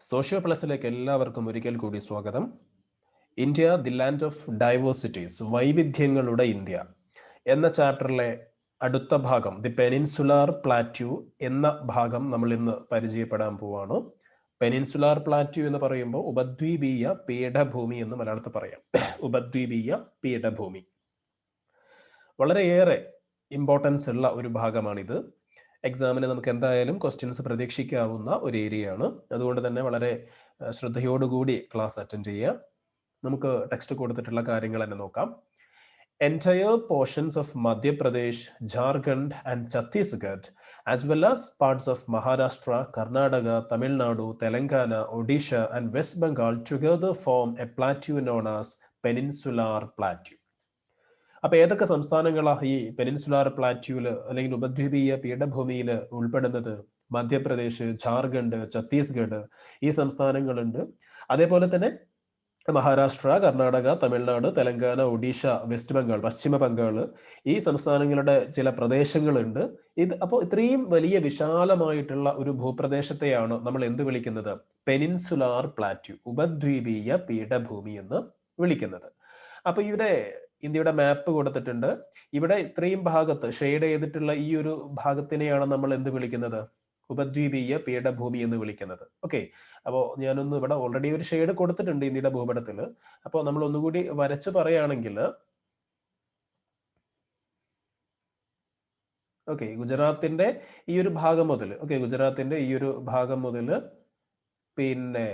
Socio പ്ലസിലേക്ക് എല്ലാവർക്കും ഒരിക്കൽ കൂടി സ്വാഗതം. India the land of diversities വൈവിധ്യങ്ങളുടെ India എന്ന ചാപ്റ്ററിലെ അടുത്ത ഭാഗം ദി പെനിൻസുലാർ പ്ലാറ്റ്യൂ എന്ന ഭാഗം നമ്മൾ ഇന്ന് പരിചയപ്പെടാൻ പോവാണ്. പെനിൻസുലാർ പ്ലാറ്റ്യൂ എന്ന് പറയുമ്പോൾ ഉപദ്വീപീയ പീഠഭൂമി എന്ന് മലയാളത്തിൽ പറയാം. ഉപദ്വീപീയ പീഠഭൂമി. വളരെയേറെ ഇമ്പോർട്ടൻസ് ഉള്ള ഒരു ഭാഗമാണിത്. എക്സാമിന് നമുക്ക് എന്തായാലും ക്വസ്റ്റ്യൻസ് പ്രതീക്ഷിക്കാവുന്ന ഒരു ഏരിയയാണ് അതുകൊണ്ട് തന്നെ വളരെ ശ്രദ്ധയോടുകൂടി ക്ലാസ് അറ്റൻഡ് ചെയ്യുക. നമുക്ക് ടെക്സ്റ്റ് കൊടുത്തിട്ടുള്ള കാര്യങ്ങൾ തന്നെ നോക്കാം. Entire portions of Madhya Pradesh Jharkhand and Chhattisgarh as well as parts of Maharashtra Karnataka Tamil Nadu Telangana Odisha and west Bengal together form A plateau known as peninsular plateau അപ്പൊ ഏതൊക്കെ സംസ്ഥാനങ്ങളാണ് ഈ പെനിൻസുലാർ പ്ലാറ്റ്യൂൽ അല്ലെങ്കിൽ ഉപദ്വീപീയ പീഠഭൂമിയിൽ ഉൾപ്പെടുന്നത്? മധ്യപ്രദേശ് ജാർഖണ്ഡ് ഛത്തീസ്ഗഡ് ഈ സംസ്ഥാനങ്ങളുണ്ട്. അതേപോലെ തന്നെ മഹാരാഷ്ട്ര കർണാടക തമിഴ്നാട് തെലങ്കാന ഒഡീഷ വെസ്റ്റ് ബംഗാൾ പശ്ചിമ ബംഗാൾ ഈ സംസ്ഥാനങ്ങളുടെ ചില പ്രദേശങ്ങളുണ്ട്. ഇത് അപ്പോൾ ഇത്രയും വലിയ വിശാലമായിട്ടുള്ള ഒരു ഭൂപ്രദേശത്തെയാണ് നമ്മൾ എന്ത് വിളിക്കുന്നത്? പെനിൻസുലാർ പ്ലാറ്റ്യൂ ഉപദ്വീപീയ പീഠഭൂമി എന്ന് വിളിക്കുന്നത്. അപ്പൊ ഇവിടെ ഇന്ത്യയുടെ മാപ്പ് കൊടുത്തിട്ടുണ്ട്. ഇവിടെ ഇത്രയും ഭാഗത്ത് ഷെയ്ഡ് ചെയ്തിട്ടുള്ള ഈ ഒരു ഭാഗത്തിനെയാണ് നമ്മൾ എന്ത് വിളിക്കുന്നത്? ഉപദ്വീപീയ പീഠഭൂമി എന്ന് വിളിക്കുന്നത്. ഓക്കെ അപ്പോൾ ഞാനൊന്ന് ഇവിടെ ഓൾറെഡി ഒരു ഷെയ്ഡ് കൊടുത്തിട്ടുണ്ട് ഇന്ത്യയുടെ ഭൂപടത്തിൽ അപ്പോൾ നമ്മൾ ഒന്നുകൂടി വരച്ചു പറയുകയാണെങ്കിൽ ഓക്കെ ഗുജറാത്തിന്റെ ഈ ഒരു ഭാഗം മുതൽ ഓക്കെ ഗുജറാത്തിന്റെ ഈ ഒരു ഭാഗം മുതൽ പിന്നെ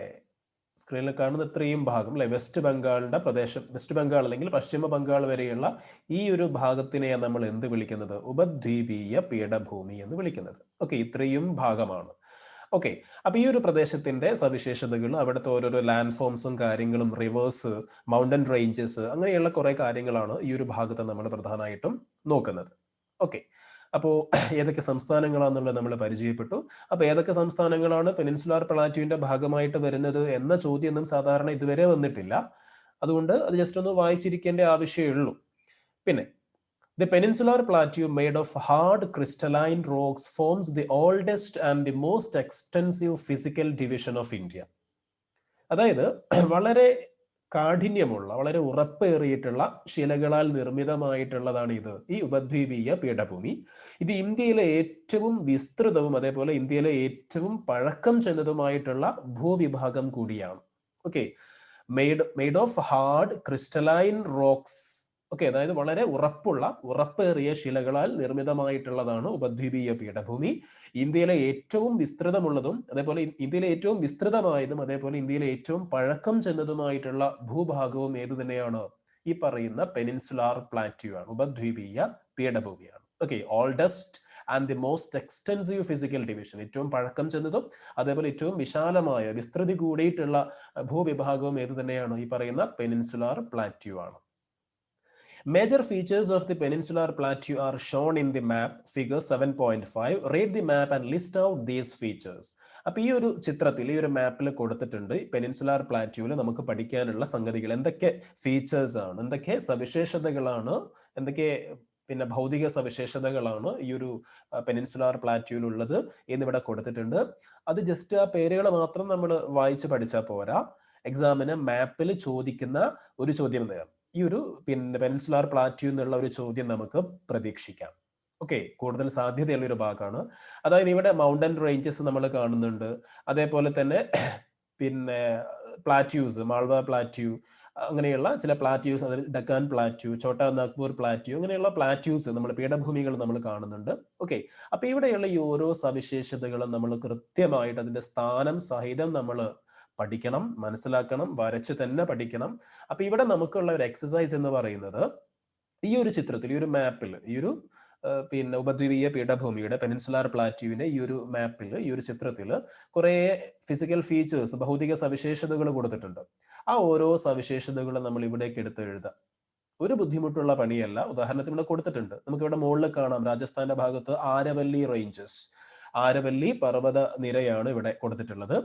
സ്ക്രീനിൽ കാണുന്ന ഇത്രയും ഭാഗം അല്ലെ വെസ്റ്റ് ബംഗാളിന്റെ പ്രദേശം വെസ്റ്റ് ബംഗാൾ അല്ലെങ്കിൽ പശ്ചിമ ബംഗാൾ വരെയുള്ള ഈ ഒരു ഭാഗത്തിനെയാണ് നമ്മൾ എന്ത് വിളിക്കുന്നത്? ഉപദ്വീപീയ പീഠഭൂമി എന്ന് വിളിക്കുന്നത്. ഓക്കെ ഇത്രയും ഭാഗമാണ്. ഓക്കെ അപ്പൊ ഈ ഒരു പ്രദേശത്തിന്റെ സവിശേഷതകൾ അവിടുത്തെ ഓരോരോ ലാൻഡ് ഫോംസും കാര്യങ്ങളും റിവേഴ്സ് മൗണ്ടൻ റേഞ്ചസ് അങ്ങനെയുള്ള കുറെ കാര്യങ്ങളാണ് ഈ ഒരു ഭാഗത്ത് നമ്മൾ പ്രധാനമായിട്ടും നോക്കുന്നത്. ഓക്കെ അപ്പോൾ ഏതൊക്കെ സംസ്ഥാനങ്ങളാണെന്നുള്ളത് നമ്മൾ പരിചയപ്പെട്ടു. അപ്പോൾ ഏതൊക്കെ സംസ്ഥാനങ്ങളാണ് പെനിൻസുലാർ പ്ലാറ്റ്യൂവിന്റെ ഭാഗമായിട്ട് വരുന്നത് എന്ന ചോദ്യമൊന്നും സാധാരണ ഇതുവരെ വന്നിട്ടില്ല. അതുകൊണ്ട് അത് ജസ്റ്റ് ഒന്ന് വായിച്ചിരിക്കേണ്ട ആവശ്യമേ ഉള്ളൂ. പിന്നെ the peninsular plateau made of hard crystalline rocks forms the oldest and the most extensive physical division of India അതായത് വളരെ കാഠിന്യമുള്ള വളരെ ഉറപ്പേറിയിട്ടുള്ള ശിലകളാൽ നിർമ്മിതമായിട്ടുള്ളതാണ് ഇത്. ഈ ഉപദ്വീപീയ പീഠഭൂമി. ഇത് ഇന്ത്യയിലെ ഏറ്റവും വിസ്തൃതവും അതേപോലെ ഇന്ത്യയിലെ ഏറ്റവും പഴക്കം ചെന്നതുമായിട്ടുള്ള ഭൂവിഭാഗം കൂടിയാണ്. Okay made made of hard crystalline rocks okay അതായത് വളരെ ഉറപ്പുള്ള ഉറപ്പേറിയ ശിലകളാൽ നിർമ്മിതമായിട്ടുള്ളതാണ് ഉപദ്വീപീയ പീഠഭൂമി. ഇന്ത്യയിലെ ഏറ്റവും വിസ്തൃതമുള്ളതും അതേപോലെ ഇന്ത്യയിലെ ഏറ്റവും വിസ്തൃതമായതും അതേപോലെ ഇന്ത്യയിലെ ഏറ്റവും പഴക്കം ചെന്നതുമായിട്ടുള്ള ഭൂഭാഗവും ഏത് തന്നെയാണ്? ഈ പറയുന്ന പെനിൻസുലാർ പ്ലാറ്റ്യൂ ആണ് ഉപദ്വീപീയ പീഠഭൂമിയാണ്. Okay oldest and the most extensive physical division ഏറ്റവും പഴക്കം ചെന്നതും അതേപോലെ ഏറ്റവും വിശാലമായ വിസ്തൃതി കൂടിയിട്ടുള്ള ഭൂവിഭാഗവും ഏത് തന്നെയാണ്? ഈ പറയുന്ന പെനിൻസുലാർ പ്ലാറ്റ്യൂ ആണ് Major features of the peninsular plateau are shown in the map, figure 7.5. Read the map and list out these features. അപ്പൊ ഈ ഒരു ചിത്രത്തിൽ ഈ ഒരു മാപ്പിൽ കൊടുത്തിട്ടുണ്ട് പെനിൻസുലാർ പ്ലാറ്റ്യൂവിൽ നമുക്ക് പഠിക്കാനുള്ള സംഗതികൾ. എന്തൊക്കെ ഫീച്ചേഴ്സ് ആണ്? എന്തൊക്കെ സവിശേഷതകളാണ്? എന്തൊക്കെ പിന്നെ ഭൗതിക സവിശേഷതകളാണ് ഈ ഒരു പെനിൻസുലാർ പ്ലാറ്റ്യൂവിൽ ഉള്ളത് എന്നിവിടെ കൊടുത്തിട്ടുണ്ട്. അത് ജസ്റ്റ് ആ പേരുകൾ മാത്രം നമ്മൾ വായിച്ച് പഠിച്ചാൽ പോരാ. എക്സാമിന് മാപ്പിൽ ചോദിക്കുന്ന ഒരു ചോദ്യം തരാം. ഈ ഒരു പിന്നെ പെൻസുലാർ പ്ലാറ്റ്യൂ എന്നുള്ള ഒരു ചോദ്യം നമുക്ക് പ്രതീക്ഷിക്കാം. ഓക്കെ കൂടുതൽ സാധ്യതയുള്ള ഒരു ഭാഗമാണ്. അതായത് ഇവിടെ മൗണ്ടൻ റേഞ്ചസ് നമ്മൾ കാണുന്നുണ്ട്. അതേപോലെ തന്നെ പിന്നെ പ്ലാറ്റ്യൂസ് മാൾവ പ്ലാറ്റ്യൂ അങ്ങനെയുള്ള ചില പ്ലാറ്റ്യൂസ് അതിൽ ഡക്കാൻ പ്ലാറ്റ്യൂ ഛോട്ടാ നാഗ്പൂർ പ്ലാറ്റ്യൂ അങ്ങനെയുള്ള പ്ലാറ്റ്യൂസ് നമ്മൾ പീഠഭൂമികൾ നമ്മൾ കാണുന്നുണ്ട്. ഓക്കെ അപ്പൊ ഇവിടെയുള്ള ഈ ഓരോ സവിശേഷതകളും നമ്മൾ കൃത്യമായിട്ട് അതിന്റെ സ്ഥാനം സഹിതം നമ്മൾ പഠിക്കണം മനസ്സിലാക്കണം വരച്ച് തന്നെ പഠിക്കണം. അപ്പൊ ഇവിടെ നമുക്കുള്ള ഒരു എക്സസൈസ് എന്ന് പറയുന്നത് ഈ ഒരു ചിത്രത്തിൽ ഈ ഒരു മാപ്പിൽ ഈ ഒരു പിന്നെ ഉപദ്വീപീയ പീഠഭൂമിയുടെ പെനിൻസുലാർ പ്ലാറ്റ്യൂവിന്റെ ഈ ഒരു മാപ്പിൽ ഈ ഒരു ചിത്രത്തിൽ കുറെ ഫിസിക്കൽ ഫീച്ചേഴ്സ് ഭൗതിക സവിശേഷതകൾ കൊടുത്തിട്ടുണ്ട്. ആ ഓരോ സവിശേഷതകളും നമ്മൾ ഇവിടേക്ക് എടുത്ത് എഴുതാം. ഒരു ബുദ്ധിമുട്ടുള്ള പണിയല്ല ഉദാഹരണത്തിന് ഇവിടെ കൊടുത്തിട്ടുണ്ട്. നമുക്ക് ഇവിടെ മുകളിൽ കാണാം രാജസ്ഥാന്റെ ഭാഗത്ത് ആരവല്ലി റേഞ്ചസ് ആരവല്ലി പർവത നിരയാണ് ഇവിടെ കൊടുത്തിട്ടുള്ളത്.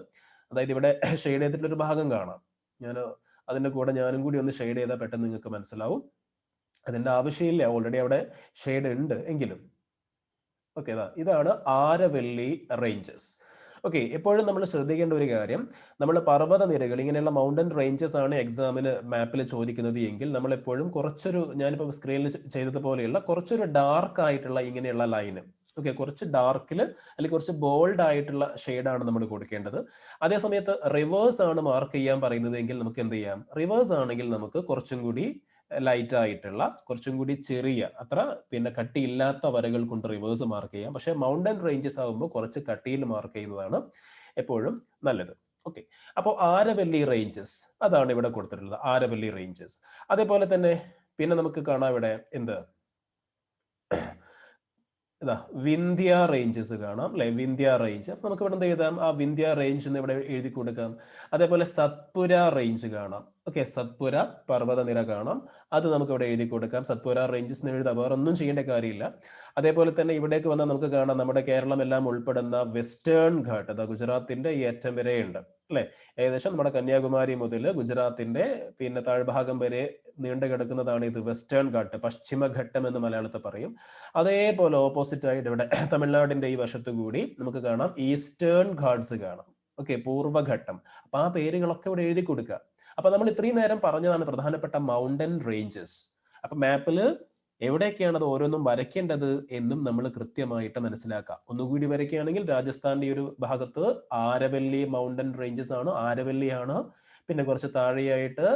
അതായത് ഇവിടെ ഷെയ്ഡ് ചെയ്തിട്ടുള്ള ഒരു ഭാഗം കാണാം. ഞാൻ അതിന്റെ കൂടെ ഞാനും കൂടി ഒന്ന് ഷെയ്ഡ് ചെയ്താൽ പെട്ടെന്ന് നിങ്ങൾക്ക് മനസ്സിലാവും. അതിന്റെ ആവശ്യമില്ല ഓൾറെഡി അവിടെ ഷെയ്ഡ് ഉണ്ട് എങ്കിലും. ഓക്കെ ഇതാണ് ആരവല്ലി റേഞ്ചസ് ഓക്കെ എപ്പോഴും നമ്മൾ ശ്രദ്ധിക്കേണ്ട ഒരു കാര്യം നമ്മൾ പർവത നിരകൾ ഇങ്ങനെയുള്ള മൗണ്ടൻ റേഞ്ചസ് ആണ് എക്സാമിന് മാപ്പിൽ ചോദിക്കുന്നത് എങ്കിൽ നമ്മൾ എപ്പോഴും കുറച്ചൊരു ഞാനിപ്പോൾ സ്ക്രീനിൽ ചെയ്തതുപോലെയുള്ള കുറച്ചൊരു ഡാർക്ക് ആയിട്ടുള്ള ഇങ്ങനെയുള്ള ലൈന് ഓക്കെ കുറച്ച് ഡാർക്കിൽ അല്ലെങ്കിൽ കുറച്ച് ബോൾഡ് ആയിട്ടുള്ള ഷെയ്ഡാണ് നമ്മൾ കൊടുക്കേണ്ടത്. അതേ സമയത്ത് റിവേഴ്സ് ആണ് മാർക്ക് ചെയ്യാൻ പറയുന്നത് എങ്കിൽ നമുക്ക് എന്ത് ചെയ്യാം? റിവേഴ്സ് ആണെങ്കിൽ നമുക്ക് കുറച്ചും കൂടി ലൈറ്റ് ആയിട്ടുള്ള കുറച്ചും കൂടി ചെറിയ അത്ര പിന്നെ കട്ടിയില്ലാത്ത വരകൾ കൊണ്ട് റിവേഴ്സ് മാർക്ക് ചെയ്യാം. പക്ഷേ മൗണ്ടൻ റേഞ്ചസ് ആകുമ്പോൾ കുറച്ച് കട്ടിയിൽ മാർക്ക് ചെയ്യുന്നതാണ് എപ്പോഴും നല്ലത്. ഓക്കെ അപ്പോൾ ആരവല്ലി റേഞ്ചസ് അതാണ് ഇവിടെ കൊടുത്തിട്ടുള്ളത് ആരവല്ലി റേഞ്ചസ് അതേപോലെ തന്നെ പിന്നെ നമുക്ക് കാണാം ഇവിടെ എന്ത്? ഇതാ വിന്ധ്യ റേഞ്ചസ് കാണാം അല്ലെ? വിന്ധ്യ റേഞ്ച് അപ്പൊ നമുക്ക് ഇവിടെ എന്ത് എഴുതാം? ആ വിന്ധ്യ റേഞ്ച് ഇവിടെ എഴുതി കൊടുക്കാം അതേപോലെ സത്പുര റേഞ്ച് കാണാം. ഓക്കെ സത്പുര പർവതനിര കാണാം അത് നമുക്ക് ഇവിടെ എഴുതി കൊടുക്കാം. സത്പുര റേഞ്ചസ് എന്ന് എഴുതാം. വേറെ ഒന്നും ചെയ്യേണ്ട കാര്യമില്ല. അതേപോലെ തന്നെ ഇവിടേക്ക് വന്നാൽ നമുക്ക് കാണാം നമ്മുടെ കേരളം എല്ലാം ഉൾപ്പെടുന്ന വെസ്റ്റേൺ ഘാട്ട് അതാ ഗുജറാത്തിന്റെ ഈ അറ്റം വരെയുണ്ട്. അല്ലെ? ഏകദേശം നമ്മുടെ കന്യാകുമാരി മുതൽ ഗുജറാത്തിന്റെ പിന്നെ താഴ്ഭാഗം വരെ നീണ്ടു കിടക്കുന്നതാണ് ഇത് വെസ്റ്റേൺ ഘട്ട് പശ്ചിമഘട്ടം എന്ന് മലയാളത്തിൽ പറയും. അതേപോലെ ഓപ്പോസിറ്റ് ആയിട്ട് ഇവിടെ തമിഴ്നാടിന്റെ ഈ വശത്തു കൂടി നമുക്ക് കാണാം ഈസ്റ്റേൺ ഘാട്സ് കാണാം. ഓക്കെ പൂർവഘട്ടം. അപ്പൊ ആ പേരുകളൊക്കെ ഇവിടെ എഴുതി കൊടുക്കുക. അപ്പൊ നമ്മൾ ഇത്രയും നേരം പറഞ്ഞതാണ് പ്രധാനപ്പെട്ട മൗണ്ടൻ റേഞ്ചസ് അപ്പൊ മാപ്പിൽ എവിടെയൊക്കെയാണ് അത് ഓരോന്നും വരയ്ക്കേണ്ടത് എന്നും നമ്മൾ കൃത്യമായിട്ട് മനസ്സിലാക്കാം. ഒന്നുകൂടി വരയ്ക്കുകയാണെങ്കിൽ രാജസ്ഥാന്റെ ഒരു ഭാഗത്ത് ആരവല്ലി മൗണ്ടൻ റേഞ്ചസ് ആണ്. ആരവല്ലിയാണ്. പിന്നെ കുറച്ച് താഴെയായിട്ട്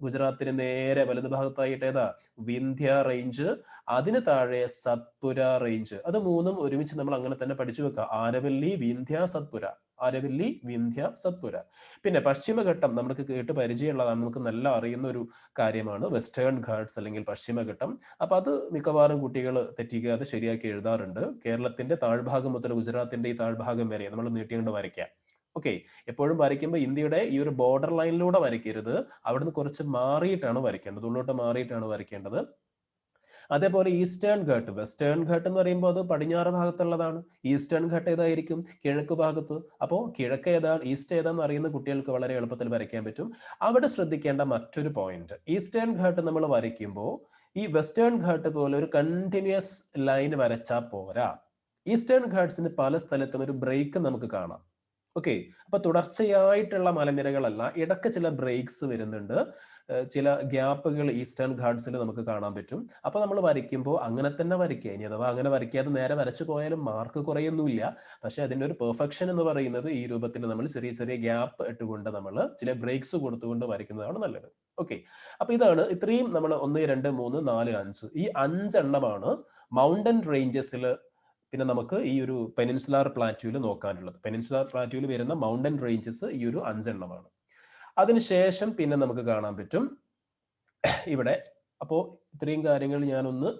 ഗുജറാത്തിന് നേരെ വലതുഭാഗത്തായിട്ട് ഏതാ? വിന്ധ്യ റേഞ്ച് അതിന് താഴെ സത്പുര റേഞ്ച് അത് മൂന്നും ഒരുമിച്ച് നമ്മൾ അങ്ങനെ തന്നെ പഠിച്ചു വെക്കുക ആരവല്ലി വിന്ധ്യ സത്പുര. ആരവല്ലി വിന്ധ്യ സത്പുര. പിന്നെ പശ്ചിമഘട്ടം നമുക്ക് കേട്ട് പരിചയമുള്ളതാണ്. നമുക്ക് നല്ല അറിയുന്ന ഒരു കാര്യമാണ്. വെസ്റ്റേൺ ഘാട്സ് അല്ലെങ്കിൽ പശ്ചിമഘട്ടം. അപ്പൊ അത് മിക്കവാറും കുട്ടികൾ തെറ്റിക്കാതെ ശരിയാക്കി എഴുതാറുണ്ട്. കേരളത്തിന്റെ താഴ്ഭാഗം മുതൽ ഗുജറാത്തിന്റെ ഈ താഴ്ഭാഗം വരെ നമ്മൾ നീട്ടിക്കൊണ്ട് വരയ്ക്കാം. ഓക്കെ. എപ്പോഴും വരയ്ക്കുമ്പോൾ ഇന്ത്യയുടെ ഈ ഒരു ബോർഡർ ലൈനിലൂടെ വരയ്ക്കരുത്. അവിടുന്ന് കുറച്ച് മാറിയിട്ടാണ് വരയ്ക്കേണ്ടത്. ഉള്ളോട്ട് മാറിയിട്ടാണ് വരയ്ക്കേണ്ടത്. അതേപോലെ ഈസ്റ്റേൺ ഘട്ട്. വെസ്റ്റേൺ ഘട്ട് എന്ന് പറയുമ്പോൾ അത് പടിഞ്ഞാറ് ഭാഗത്തുള്ളതാണ്. ഈസ്റ്റേൺ ഘട്ട് ഏതായിരിക്കും? കിഴക്ക് ഭാഗത്ത്. അപ്പോൾ കിഴക്ക് ഏതാണ്? ഈസ്റ്റ് ഏതാന്ന് അറിയുന്ന കുട്ടികൾക്ക് വളരെ എളുപ്പത്തിൽ വരയ്ക്കാൻ പറ്റും. അവിടെ ശ്രദ്ധിക്കേണ്ട മറ്റൊരു പോയിന്റ് ഈസ്റ്റേൺ ഘട്ട് നമ്മൾ വരയ്ക്കുമ്പോൾ ഈ വെസ്റ്റേൺ ഘട്ട് പോലെ ഒരു കണ്ടിന്യൂസ് ലൈൻ വരച്ചാൽ പോരാ. ഈസ്റ്റേൺ ഘാട്ട്സിന് പല സ്ഥലത്തും ഒരു ബ്രേക്ക് നമുക്ക് കാണാം. ഓക്കെ അപ്പൊ തുടർച്ചയായിട്ടുള്ള മലനിരകളല്ല ഇടയ്ക്ക് ചില ബ്രേക്സ് വരുന്നുണ്ട്. ചില ഗ്യാപ്പുകൾ ഈസ്റ്റേൺ ഘാട്സിൽ നമുക്ക് കാണാൻ പറ്റും. അപ്പൊ നമ്മൾ വരയ്ക്കുമ്പോൾ അങ്ങനെ തന്നെ വരയ്ക്കുക. ഇനി അഥവാ അങ്ങനെ വരയ്ക്കാതെ നേരെ വരച്ചു പോയാലും മാർക്ക് കുറയൊന്നുമില്ല പക്ഷെ അതിന്റെ ഒരു പെർഫെക്ഷൻ എന്ന് പറയുന്നത് ഈ രൂപത്തിൽ നമ്മൾ ചെറിയ ചെറിയ ഗ്യാപ്പ് ഇട്ടുകൊണ്ട് നമ്മൾ ചില ബ്രേക്സ് കൊടുത്തുകൊണ്ട് വരയ്ക്കുന്നതാണ് നല്ലത്. ഓക്കെ അപ്പൊ ഇതാണ് ഇത്രയും നമ്മൾ ഒന്ന് രണ്ട് മൂന്ന് നാല് അഞ്ച്. ഈ അഞ്ചെണ്ണമാണ് മൗണ്ടൻ റേഞ്ചസിൽ പിന്നെ നമുക്ക് ഈ ഒരു പെനിൻസുലാർ പ്ലാറ്റ്യൂവിൽ നോക്കാനുള്ളത്. പെനിൻസുലാർ പ്ലാറ്റ്യൂവിൽ വരുന്ന മൗണ്ടൻ റേഞ്ചസ് ഈ ഒരു അഞ്ചെണ്ണമാണ്. അതിനുശേഷം പിന്നെ നമുക്ക് കാണാൻ പറ്റും. ഇവിടെ അപ്പോൾ ഇത്രയും കാര്യങ്ങൾ ഞാനൊന്ന്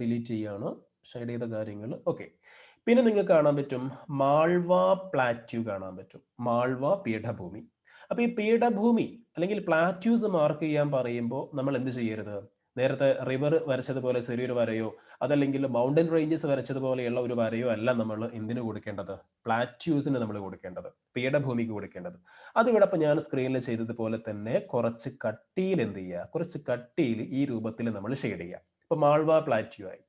ഡിലീറ്റ് ചെയ്യാണ്. ഷെയ്ഡ് ചെയ്ത കാര്യങ്ങൾ. ഓക്കെ പിന്നെ നിങ്ങൾക്ക് കാണാൻ പറ്റും മാൾവ പ്ലാറ്റ്യൂ കാണാൻ പറ്റും. മാൾവ പീഠഭൂമി. അപ്പൊ ഈ പീഠഭൂമി അല്ലെങ്കിൽ പ്ലാറ്റ്യൂസ് മാർക്ക് ചെയ്യാൻ പറയുമ്പോൾ നമ്മൾ എന്ത് ചെയ്യരുത്? നേരത്തെ റിവർ വരച്ചതുപോലെ ചെറിയൊരു വരയോ അതല്ലെങ്കിൽ മൗണ്ടൻ റേഞ്ചസ് വരച്ചതുപോലെയുള്ള ഒരു വരയോ അല്ല നമ്മൾ എന്തിനു കൊടുക്കേണ്ടത്? പ്ലാറ്റ്യൂസിന് നമ്മൾ കൊടുക്കേണ്ടത് പീഠഭൂമിക്ക് കൊടുക്കേണ്ടത്. അതിവിടെ ഇപ്പൊ ഞാൻ സ്ക്രീനിൽ ചെയ്തതുപോലെ തന്നെ കുറച്ച് കട്ടിയിൽ എന്ത് ചെയ്യുക? കുറച്ച് കട്ടിയിൽ ഈ രൂപത്തിൽ നമ്മൾ ഷെയ്ഡ് ചെയ്യുക. ഇപ്പൊ മാൾവ പ്ലാറ്റ്യൂ ആയി.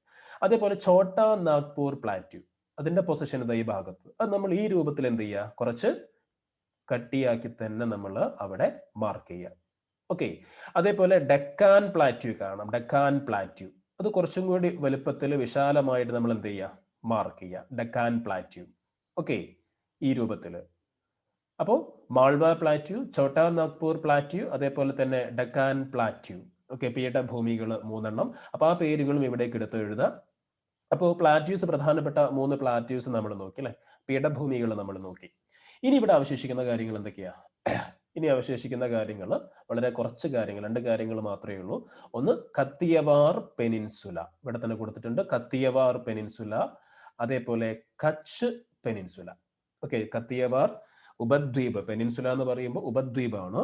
അതേപോലെ ഛോട്ട നാഗ്പൂർ പ്ലാറ്റ്യൂ അതിന്റെ പൊസിഷൻ ഇതാ ഈ ഭാഗത്ത്. അത് നമ്മൾ ഈ രൂപത്തിൽ എന്ത് ചെയ്യുക? കുറച്ച് കട്ടിയാക്കി തന്നെ നമ്മൾ അവിടെ മാർക്ക് ചെയ്യുക. ഓക്കെ അതേപോലെ ഡെക്കാൻ പ്ലാറ്റ്യൂ കാണാം. ഡെക്കാൻ പ്ലാറ്റ്യൂ. അത് കുറച്ചും കൂടി വലുപ്പത്തിൽ വിശാലമായിട്ട് നമ്മൾ എന്ത് ചെയ്യുക? മാർക്ക് ചെയ്യുക. ഡെക്കാൻ പ്ലാറ്റ്യൂ. ഓക്കെ ഈ രൂപത്തിൽ അപ്പോൾ മാൾവ പ്ലാറ്റ്യൂ ഛോട്ടാ നാഗ്പൂർ പ്ലാറ്റ്യൂ അതേപോലെ തന്നെ ഡെക്കാൻ പ്ലാറ്റ്യൂ. ഓക്കെ പീഠഭൂമികൾ മൂന്നെണ്ണം. അപ്പോൾ ആ പേരുകളും ഇവിടേക്ക് എടുത്ത് എഴുതുക. അപ്പോൾ പ്ലാറ്റ്യൂസ് പ്രധാനപ്പെട്ട മൂന്ന് പ്ലാറ്റ്യൂസ് നമ്മൾ നോക്കി അല്ലെ? പീഠഭൂമികൾ നമ്മൾ നോക്കി. ഇനി ഇവിടെ അവശേഷിക്കുന്ന കാര്യങ്ങൾ എന്തൊക്കെയാ? ഇനി അവശേഷിക്കുന്ന കാര്യങ്ങൾ വളരെ കുറച്ച് കാര്യങ്ങൾ രണ്ട് കാര്യങ്ങൾ മാത്രമേ ഉള്ളൂ. ഒന്ന് കത്തിയവാർ പെനിൻസുല. ഇവിടെ തന്നെ കൊടുത്തിട്ടുണ്ട് കത്തിയവാർ പെനിൻസുല അതേപോലെ കച്ച് പെനിൻസുല. ഓക്കെ കത്തിയവാർ ഉപദ്വീപ്. പെനിൻസുല എന്ന് പറയുമ്പോൾ ഉപദ്വീപാണ്.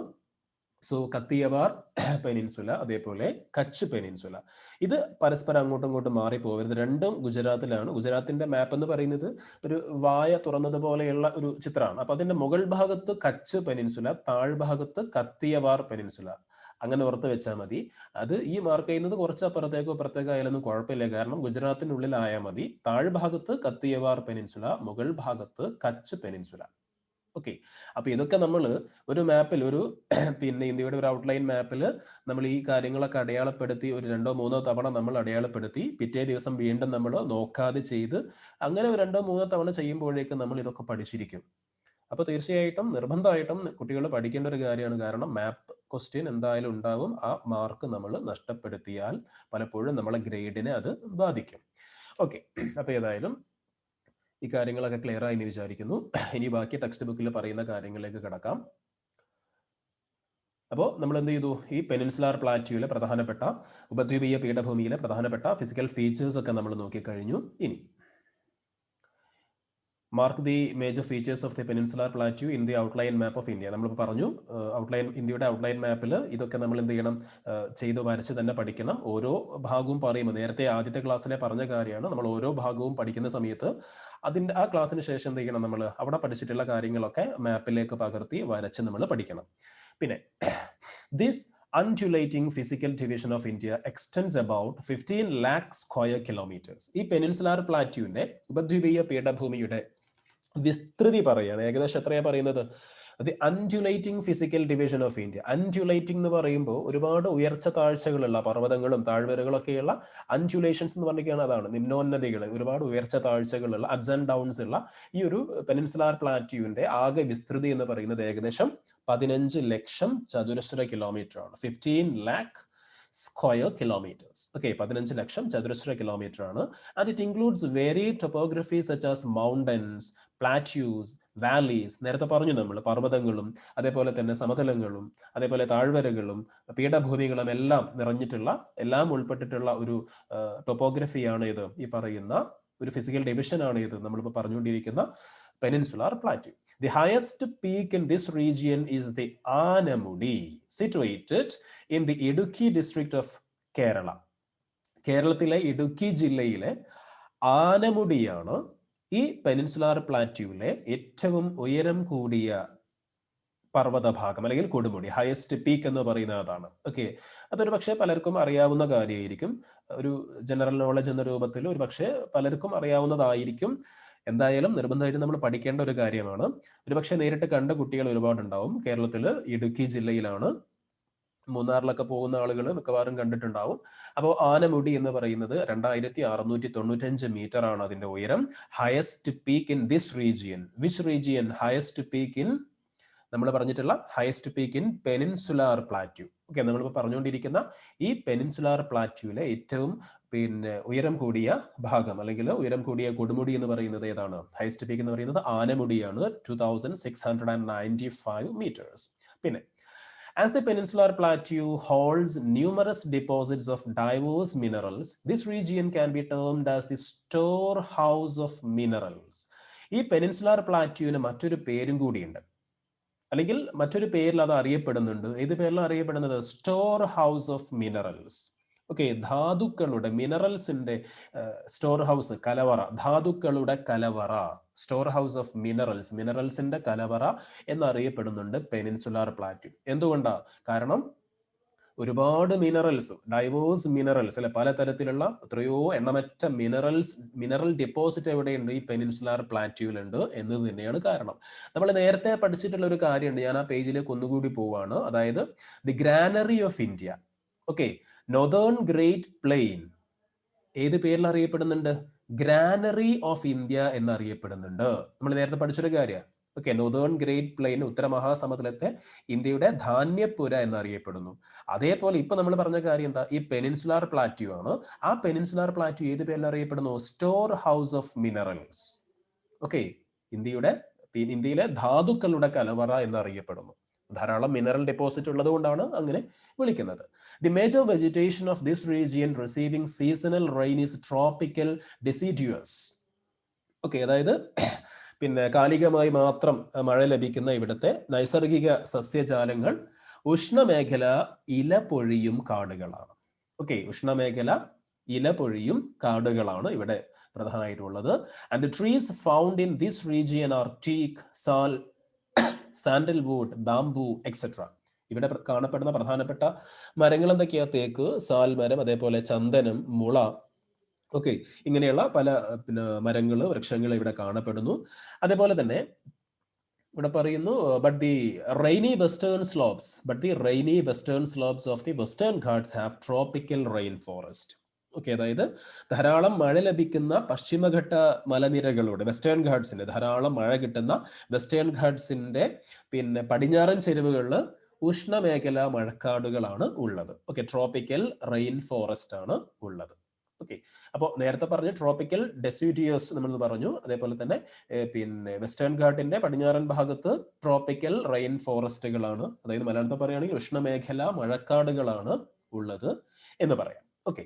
സോ കത്തിയവാർ പെനിൻസുല അതേപോലെ കച്ച് പെനിൻസുല. ഇത് പരസ്പരം അങ്ങോട്ടും ഇങ്ങോട്ടും മാറി പോകരുത്. രണ്ടും ഗുജറാത്തിലാണ്. ഗുജറാത്തിന്റെ മാപ്പ് എന്ന് പറയുന്നത് ഒരു വായ തുറന്നതുപോലെയുള്ള ഒരു ചിത്രമാണ്. അപ്പൊ അതിന്റെ മുകൾ ഭാഗത്ത് കച്ച് പെനിൻസുല താഴ്ഭാഗത്ത് കത്തിയവാർ പെനിൻസുല. അങ്ങനെ ഓർത്ത് വെച്ചാൽ മതി. അത് ഈ മാർക്ക് ചെയ്യുന്നത് കുറച്ച് അപ്പുറത്തേക്കോ അപ്പുറത്തേക്കോ ആയാലൊന്നും കുഴപ്പമില്ല. കാരണം ഗുജറാത്തിനുള്ളിലായാൽ മതി. താഴ്ഭാഗത്ത് കത്തിയവാർ പെനിൻസുല മുകൾ ഭാഗത്ത് കച്ച് പെനിൻസുല. ഓക്കെ അപ്പൊ ഇതൊക്കെ നമ്മൾ ഒരു മാപ്പിൽ ഒരു പിന്നെ ഇന്ത്യയുടെ ഒരു ഔട്ട്ലൈൻ മാപ്പിൽ നമ്മൾ ഈ കാര്യങ്ങളൊക്കെ അടയാളപ്പെടുത്തി ഒരു രണ്ടോ മൂന്നോ തവണ നമ്മൾ അടയാളപ്പെടുത്തി. പിറ്റേ ദിവസം വീണ്ടും നമ്മൾ നോക്കാതെ ചെയ്ത് അങ്ങനെ രണ്ടോ മൂന്നോ തവണ ചെയ്യുമ്പോഴേക്കും നമ്മൾ ഇതൊക്കെ പഠിച്ചിരിക്കും. അപ്പൊ തീർച്ചയായിട്ടും നിർബന്ധമായിട്ടും കുട്ടികൾ പഠിക്കേണ്ട ഒരു കാര്യമാണ്. കാരണം മാപ്പ് ക്വസ്റ്റ്യൻ എന്തായാലും ഉണ്ടാവും. ആ മാർക്ക് നമ്മൾ നഷ്ടപ്പെടുത്തിയാൽ പലപ്പോഴും നമ്മളെ ഗ്രേഡിനെ അത് ബാധിക്കും. ഓക്കെ അപ്പൊ ഏതായാലും ഈ കാര്യങ്ങളൊക്കെ ക്ലിയർ ആയി എന്ന് വിചാരിക്കുന്നു. ഇനി ബാക്കി ടെക്സ്റ്റ് ബുക്കിൽ പറയുന്ന കാര്യങ്ങളിലേക്ക് കിടക്കാം. അപ്പോൾ നമ്മൾ എന്ത് ചെയ്തു? ഈ പെനിൻസുലാർ പ്ലാറ്റ്യൂവിലെ പ്രധാനപ്പെട്ട ഉപദ്വീപീയ പീഠഭൂമിയിലെ പ്രധാനപ്പെട്ട ഫിസിക്കൽ ഫീച്ചേഴ്സ് ഒക്കെ നമ്മൾ നോക്കിക്കഴിഞ്ഞു. ഇനി mark the major features of the peninsular plateau in the outline map of India നമ്മൾ പറഞ്ഞു ഔട്ട്ലൈൻ ഇന്ത്യയുടെ ഔട്ട്ലൈൻ മാപ്പിൽ ഇതൊക്കെ നമ്മൾ എന്ത് ചെയ്യണം ചെയ്ത് വരച്ച് തന്നെ പഠിക്കണം. ഓരോ ഭാഗവും പറയുമ്പോൾ നേരത്തെ ആദ്യത്തെ ക്ലാസ്സിലെ പറഞ്ഞ കാര്യമാണ്. നമ്മൾ ഓരോ ഭാഗവും പഠിക്കുന്ന സമയത്ത് അതിന്റെ ആ ക്ലാസ്സിന് ശേഷം എന്ത് ചെയ്യണം നമ്മൾ? അവിടെ പഠിച്ചിട്ടുള്ള കാര്യങ്ങളൊക്കെ മാപ്പിലേക്ക് പകർത്തി വരച്ച് നമ്മൾ പഠിക്കണം. പിന്നെ this undulating physical division of India extends about 15 lakh square kilometers. ഈ പെനിൻസുലാർ പ്ലാറ്റ്യൂവിന്റെ ഉപദ്വീപീയ പീഠഭൂമിയുടെ വിസ്തൃതി പറയുകയാണ്. ഏകദേശം എത്രയാണ് പറയുന്നത്? The undulating physical division of India undulating എന്ന് പറയുമ്പോൾ ഒരുപാട് ഉയർച്ച താഴ്ചകളുള്ള പർവതങ്ങളും താഴ്വരകളൊക്കെയുള്ള അൺഡുലേഷൻസ് എന്ന് പറഞ്ഞിരിക്കുകയാണ് അതാണ്. നിമ്നോന്നതികൾ ഒരുപാട് ഉയർച്ച താഴ്ചകളുള്ള അപ്സ് ആൻഡ് ഡൗൺസ് ഉള്ള ഈ ഒരു പെനിൻസുലാർ പ്ലാറ്റ്യൂവിന്റെ ആകെ വിസ്തൃതി എന്ന് പറയുന്നത് ഏകദേശം പതിനഞ്ച് ലക്ഷം ചതുരശ്ര കിലോമീറ്റർ ആണ്. Fifteen lakh square kilometres okay പതിനഞ്ച് ലക്ഷം ചതുരശ്ര കിലോമീറ്റർ ആണ്. And it includes very topography such as mountains plateaus valleys നേരത്തെ പറഞ്ഞു നമ്മൾ പർവതങ്ങളും അതേപോലെ തന്നെ സമതലങ്ങളും അതേപോലെ താഴ്വരകളും പീഠഭൂമികളും എല്ലാം നിറഞ്ഞിട്ടുള്ള എല്ലാം ഉൾപ്പെട്ടിട്ടുള്ള ഒരു ടൊപ്പോഗ്രഫിയാണ് ഇത്. ഈ പറയുന്ന ഒരു ഫിസിക്കൽ ഡിവിഷൻ ആണ് ഇത് നമ്മളിപ്പോൾ പറഞ്ഞുകൊണ്ടിരിക്കുന്ന peninsular plateau the highest peak in this region is the Anamudi situated in the Idukki district of Kerala കേരളത്തിലെ ഇടുക്കി ജില്ലയിലെ ആനമുടിയാണ് ഈ പെനിൻസുലാർ പ്ലാറ്റ്യൂവിലെ ഏറ്റവും ഉയരം കൂടിയ പർവത ഭാഗം അല്ലെങ്കിൽ കൊടുമുടി ഹയസ്റ്റ് പീക്ക് എന്ന് പറയുന്ന അതാണ്. ഓക്കെ അതൊരു പക്ഷേ പലർക്കും അറിയാവുന്ന കാര്യമായിരിക്കും. ഒരു ജനറൽ നോളജ് എന്ന രൂപത്തിൽ ഒരു പക്ഷേ പലർക്കും അറിയാവുന്നതായിരിക്കും. എന്തായാലും നിർബന്ധമായിട്ട് നമ്മൾ പഠിക്കേണ്ട ഒരു കാര്യമാണ്. ഒരുപക്ഷെ നേരിട്ട് കണ്ട കുട്ടികൾ ഒരുപാടുണ്ടാവും. കേരളത്തിൽ ഇടുക്കി ജില്ലയിലാണ്. മൂന്നാറിലൊക്കെ പോകുന്ന ആളുകൾ മിക്കവാറും കണ്ടിട്ടുണ്ടാവും. അപ്പോൾ ആനമുടി എന്ന് പറയുന്നത് രണ്ടായിരത്തി അറുന്നൂറ്റി തൊണ്ണൂറ്റഞ്ച് മീറ്റർ ആണ് അതിന്റെ ഉയരം. Highest peak in this region which region highest peak in നമ്മൾ പറഞ്ഞിട്ടുള്ള highest peak in peninsular plateau okay നമ്മളിപ്പോൾ പറഞ്ഞുകൊണ്ടിരിക്കുന്ന ഈ പെനിൻസുലാർ പ്ലാറ്റ്യൂവിലെ ഏറ്റവും പിന്നെ ഉയരം കൂടിയ ഭാഗം അല്ലെങ്കിൽ ഉയരം കൂടിയ കൊടുമുടി എന്ന് പറയുന്നത് ഏതാണ്? ഹൈസ്റ്റ് പീക്ക് എന്ന് പറയുന്നത് ആനമുടിയാണ്. Two thousand six hundred and ninety five metres പിന്നെ As the peninsular plateau holds numerous deposits of diverse minerals, this region can be termed as the storehouse of minerals. ഈ പെനിൻസുലാർ പ്ലാറ്റ്യൂവിന് മറ്റൊരു പേരും കൂടിയുണ്ട് അല്ലെങ്കിൽ മറ്റൊരു പേരിൽ അത് അറിയപ്പെടുന്നുണ്ട് ഏത് പേരിലും അറിയപ്പെടുന്നത് store house of minerals okay ധാതുക്കളുടെ മിനറൽസിന്റെ സ്റ്റോർ ഹൗസ് കലവറ. ധാതുക്കളുടെ കലവറ. സ്റ്റോർ ഹൗസ് ഓഫ് മിനറൽസ് മിനറൽസിന്റെ കലവറ എന്നറിയപ്പെടുന്നുണ്ട് പെനിൻസുലാർ പ്ലാറ്റ്യൂ എന്തുകൊണ്ടാ? കാരണം ഒരുപാട് മിനറൽസ് ഡൈവേഴ്സ് മിനറൽസ് അല്ലെ പലതരത്തിലുള്ള എത്രയോ എണ്ണമറ്റ മിനറൽസ് മിനറൽ ഡെപ്പോസിറ്റ് എവിടെയുണ്ട്? ഈ പെനിൻസുലാർ പ്ലാറ്റ്യൂലുണ്ട് എന്നത് തന്നെയാണ് കാരണം. നമ്മൾ നേരത്തെ പഠിച്ചിട്ടുള്ള ഒരു കാര്യമുണ്ട്. ഞാൻ ആ പേജിലേക്ക് ഒന്നുകൂടി പോവാണ്. അതായത് the granary of India. Okay northern great plain ഏത് പേരിൽ അറിയപ്പെടുന്നുണ്ട്? ഗ്രാനറി ഓഫ് ഇന്ത്യ എന്നറിയപ്പെടുന്നുണ്ട്. നമ്മൾ നേരത്തെ പഠിച്ചൊരു കാര്യമാണ് ഓക്കെ നോതേൺ ഗ്രേറ്റ് പ്ലെയിൻ ഉത്തരമഹാസമുദ്രത്തെ ഇന്ത്യയുടെ ധാന്യപുര എന്നറിയപ്പെടുന്നു. അതേപോലെ ഇപ്പൊ നമ്മൾ പറഞ്ഞ കാര്യം എന്താ? ഈ പെനിൻസുലാർ പ്ലാറ്റ്യൂ ആണ്. ആ പെനിൻസുലാർ പ്ലാറ്റ്യൂ ഏത് പേരിൽ അറിയപ്പെടുന്നു? Store house of minerals okay ഇന്ത്യയുടെ ഇന്ത്യയിലെ ധാതുക്കളുടെ കലവറ എന്നറിയപ്പെടുന്നു. ധാരാളം മിനറൽ ഡെപ്പോസിറ്റ് ഉള്ളതുകൊണ്ടാണ് അങ്ങനെ വിളിക്കുന്നത്. The major vegetation of this region receiving seasonal rain tropical deciduous okay അതായത് പിന്നെ കാലികമായി മാത്രം മഴ ലഭിക്കുന്ന ഇവിടുത്തെ നൈസർഗിക സസ്യജാലങ്ങൾ ഉഷ്ണമേഖല ഇല പൊഴിയും കാടുകളാണ്. ഓക്കെ ഉഷ്ണമേഖല ഇല പൊഴിയും കാടുകളാണ് ഇവിടെ പ്രധാനമായിട്ടുള്ളത്. And trees found in this region are teak sal sandalwood bamboo etcetera ഇവിടെ കാണപ്പെടുന്ന പ്രധാനപ്പെട്ട മരങ്ങൾ എന്തൊക്കെയാ? തേക്ക് സാൽ മരം അതേപോലെ ചന്ദനം മുള. ഓക്കെ ഇങ്ങനെയുള്ള പല പിന്നെ മരങ്ങൾ വൃക്ഷങ്ങൾ ഇവിടെ കാണപ്പെടുന്നു. അതേപോലെ തന്നെ ഇവിടെ പറയുന്നു but the rainy western slopes but the rainy western slopes of the Western Ghats have tropical rain forest okay അതായത് ധാരാളം മഴ ലഭിക്കുന്ന പശ്ചിമഘട്ട മലനിരകളുടെ വെസ്റ്റേൺ ഘാട്സിന്റെ ധാരാളം മഴ കിട്ടുന്ന വെസ്റ്റേൺ ഘാട്സിന്റെ പിന്നെ പടിഞ്ഞാറൻ ചെരുവുകളിൽ ഉഷ്ണമേഖല മഴക്കാടുകളാണ് ഉള്ളത്. ഓക്കെ ട്രോപ്പിക്കൽ റെയിൻ ഫോറസ്റ്റ് ആണ് ഉള്ളത്. ഓക്കെ അപ്പോൾ നേരത്തെ പറഞ്ഞു ട്രോപ്പിക്കൽ ഡെസ്യൂറ്റിയേഴ്സ് നമ്മൾ പറഞ്ഞു. അതേപോലെ തന്നെ പിന്നെ വെസ്റ്റേൺ ഘാട്ടിന്റെ പടിഞ്ഞാറൻ ഭാഗത്ത് ട്രോപ്പിക്കൽ റെയിൻ ഫോറസ്റ്റുകളാണ് അതായത് മലയാളത്തിൽ പറയുകയാണെങ്കിൽ ഉഷ്ണമേഖല മഴക്കാടുകളാണ് ഉള്ളത് എന്ന് പറയാം. ഓക്കെ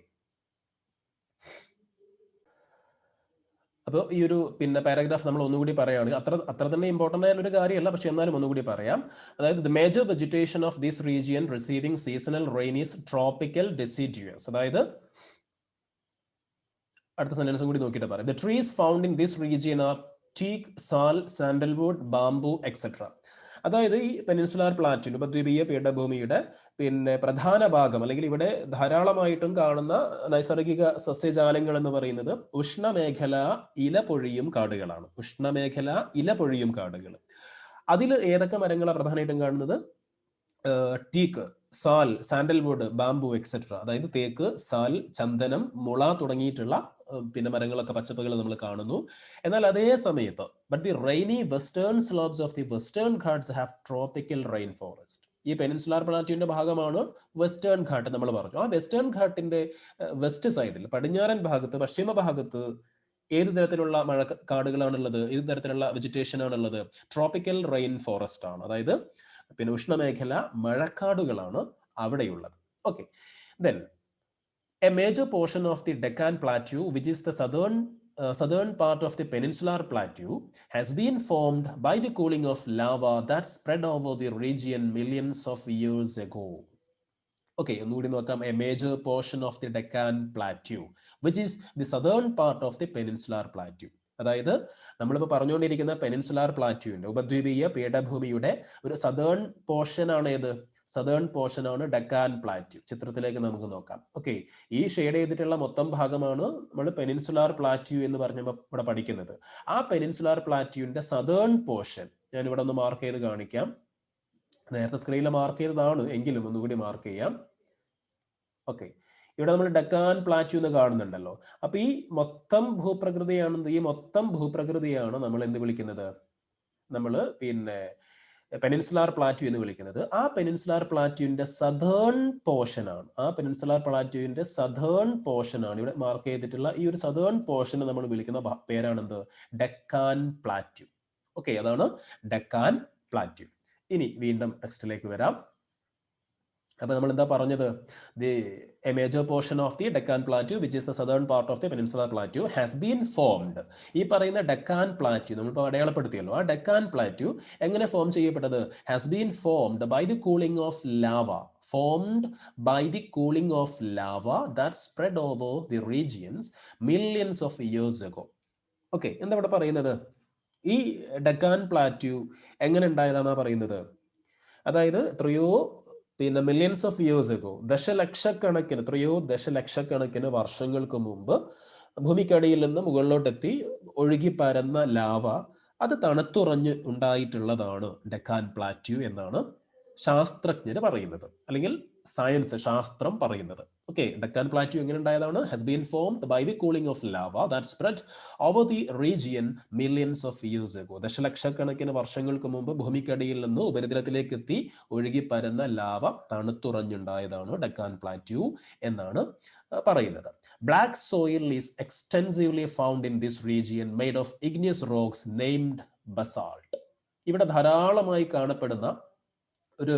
അപ്പോൾ ഈ ഒരു പിന്നെ പാരഗ്രാഫ് നമ്മൾ ഒന്നുകൂടി പറയുകയാണെങ്കിൽ അത്ര അത്ര തന്നെ ഇമ്പോർട്ടന്റ് ആയ ഒരു കാര്യമല്ല. പക്ഷെ എന്നാലും ഒന്നുകൂടി പറയാം. അതായത് the major vegetation of this region receiving seasonal rains is tropical deciduous അതായത് അടുത്ത സെന്റൻസും കൂടി നോക്കിയിട്ട് പറയാം. The trees found in this region are teak sal sandalwood bamboo etcetera അതായത് ഈ പെനിൻസുലാർ പ്ലാറ്റിൻ ഉപദ്വീപീയ പീഠഭൂമിയുടെ പിന്നെ പ്രധാന ഭാഗം അല്ലെങ്കിൽ ഇവിടെ ധാരാളമായിട്ടും കാണുന്ന നൈസർഗിക സസ്യജാലങ്ങൾ എന്ന് പറയുന്നത് ഉഷ്ണമേഖല ഇല പൊഴിയും കാടുകളാണ്. ഉഷ്ണമേഖല ഇല പൊഴിയും കാടുകൾ. അതിൽ ഏതൊക്കെ മരങ്ങളാണ് പ്രധാനമായിട്ടും കാണുന്നത്? Teak. Sal sandalwood bamboo etcetera അതായത് തേക്ക് സാൽ ചന്ദനം മുള തുടങ്ങിയിട്ടുള്ള പിന്നെ മരങ്ങളൊക്കെ പച്ചപ്പുകൾ നമ്മൾ കാണുന്നു. എന്നാൽ അതേ സമയത്ത് but the rainy western slopes of the Western Ghats have tropical rain forest ഈ പെനിൻസുലാർ പ്ലാറ്റിന്റെ ഭാഗമാണ് വെസ്റ്റേൺ ഘാട്ട് നമ്മൾ പറഞ്ഞു. ആ വെസ്റ്റേൺ ഘാട്ടിന്റെ വെസ്റ്റ് സൈഡിൽ പടിഞ്ഞാറൻ ഭാഗത്ത് പശ്ചിമ ഭാഗത്ത് ഏത് തരത്തിലുള്ള മഴ കാടുകളാണുള്ളത്? ഏത് തരത്തിലുള്ള വെജിറ്റേഷൻ ആണുള്ളത് ട്രോപ്പിക്കൽ റെയിൻ ഫോറസ്റ്റ് ആണ്. അതായത് പിന്നെ ഉഷ്ണമേഖല മഴക്കാടുകളാണ് അവിടെയുള്ളത്. Okay then a major portion of the Deccan plateau which is the southern southern part of the peninsular plateau has been formed by the cooling of lava that spread over the region millions of years ago okay ഒന്നുകൂടി നോക്കാം. A major portion of the Deccan plateau which is the southern part of the peninsular plateau അതായത് നമ്മളിപ്പോൾ പറഞ്ഞുകൊണ്ടിരിക്കുന്ന peninsular പ്ലാറ്റ്യൂവിന്റെ ഉപദ്വീപീയ പീഠഭൂമിയുടെ ഒരു southern portion ആണ് ഏത്? സദേൺ പോർഷൻ ആണ് ഡക്കാൻ പ്ലാറ്റ്യൂ ചിത്രത്തിലേക്ക് നമുക്ക് നോക്കാം. ഓക്കെ ഈ ഷെയ്ഡ് ചെയ്തിട്ടുള്ള മൊത്തം ഭാഗമാണ് നമ്മൾ പെനിൻസുലാർ പ്ലാറ്റ്യൂ എന്ന് പറഞ്ഞപ്പോൾ ഇവിടെ പഠിക്കുന്നത്. ആ പെനിൻസുലാർ പ്ലാറ്റ്യൂവിന്റെ സദേൺ പോർഷൻ ഞാൻ ഇവിടെ ഒന്ന് മാർക്ക് ചെയ്ത് കാണിക്കാം. നേരത്തെ സ്ക്രീനിൽ മാർക്ക് ചെയ്തതാണ് എങ്കിലും ഒന്നുകൂടി മാർക്ക് ചെയ്യാം. ഓക്കെ ഇവിടെ നമ്മൾ ഡക്കാൻ പ്ലാറ്റ്യൂ എന്ന് കാണുന്നുണ്ടല്ലോ. അപ്പൊ ഈ മൊത്തം ഭൂപ്രകൃതിയാണ് ഈ മൊത്തം ഭൂപ്രകൃതിയാണ് നമ്മൾ എന്ത് വിളിക്കുന്നത്? നമ്മൾ പിന്നെ പെനിൻസുലാർ പ്ലാറ്റ്യൂ എന്ന് വിളിക്കുന്നത്. ആ പെനിൻസുലാർ പ്ലാറ്റ്യൂവിന്റെ സദേൺ പോർഷൻ ആണ്. ആ പെനിൻസുലാർ പ്ലാറ്റ്യൂവിന്റെ സദേൺ പോർഷൻ ആണ്. ഇവിടെ മാർക്ക് ചെയ്തിട്ടുള്ള ഈ ഒരു സദേൺ പോർഷനെ നമ്മൾ വിളിക്കുന്ന പേരാണെന്ത്? ഡെക്കാൻ പ്ലാറ്റ്യൂ. ഓക്കെ അതാണ് ഡെക്കാൻ പ്ലാറ്റ്യൂ. ഇനി വീണ്ടും ടെക്സ്റ്റിലേക്ക് വരാം. അപ്പൊ നമ്മൾ എന്താ പറഞ്ഞത്? The a major portion of the Deccan plateau which is the southern part of the peninsular plateau has been formed ഈ പറയുന്ന ഡെക്കാൻ പ്ലാറ്റ്യൂ നമ്മളിപ്പോൾ അടയാളപ്പെടുത്തിയല്ലോ ആ ഡെക്കാൻ പ്ലാറ്റ്യൂ എങ്ങനെ ഫോം ചെയ്യപ്പെട്ടത്? Has been formed by the cooling of lava formed by the cooling of lava that spread over the regions millions of years ago okay എന്താ ഇവിടെ പറയുന്നത്? ഈ ഡെക്കാൻ പ്ലാറ്റ്യൂ എങ്ങനെ ഉണ്ടായതാണെന്നാണ് പറയുന്നത്? അതായത് എത്രയോ പിന്നെ മില്യൻസ് ഓഫ് ഇയേഴ്സ് എഗോ ദശലക്ഷക്കണക്കിന് എത്രയോ ദശലക്ഷക്കണക്കിന് വർഷങ്ങൾക്ക് മുമ്പ് ഭൂമിക്കടിയിൽ നിന്ന് മുകളിലോട്ടെത്തി ഒഴുകി പരന്ന ലാവ അത് തണുത്തുറഞ്ഞ് ഉണ്ടായിട്ടുള്ളതാണ് ഡെക്കാൻ പ്ലാറ്റ്യൂ എന്നാണ് ശാസ്ത്രജ്ഞര് പറയുന്നത്. അല്ലെങ്കിൽ സയൻസ് ശാസ്ത്രം പറയുന്നത്. ഓക്കെ ഡക്കാൻ പ്ലാറ്റു എങ്ങനെ ഉണ്ടായതാണ്? Has been formed by the cooling of lava that spread over the region millions of years ago ദശലക്ഷക്കണക്കിന് വർഷങ്ങൾക്ക് മുമ്പ് ഭൂമിക്കടിയിൽ നിന്ന് ഉപരിതലത്തിലേക്ക് എത്തി ഒഴുകി പരന്ന ലാവ തണുത്തുറഞ്ഞുണ്ടായതാണ് ഡക്കാൻ പ്ലാറ്റു എന്നാണ് പറയുന്നത്. Black soil is extensively found in this region made of igneous rocks named basalt ഇവിടെ ധാരാളമായി കാണപ്പെടുന്ന ഒരു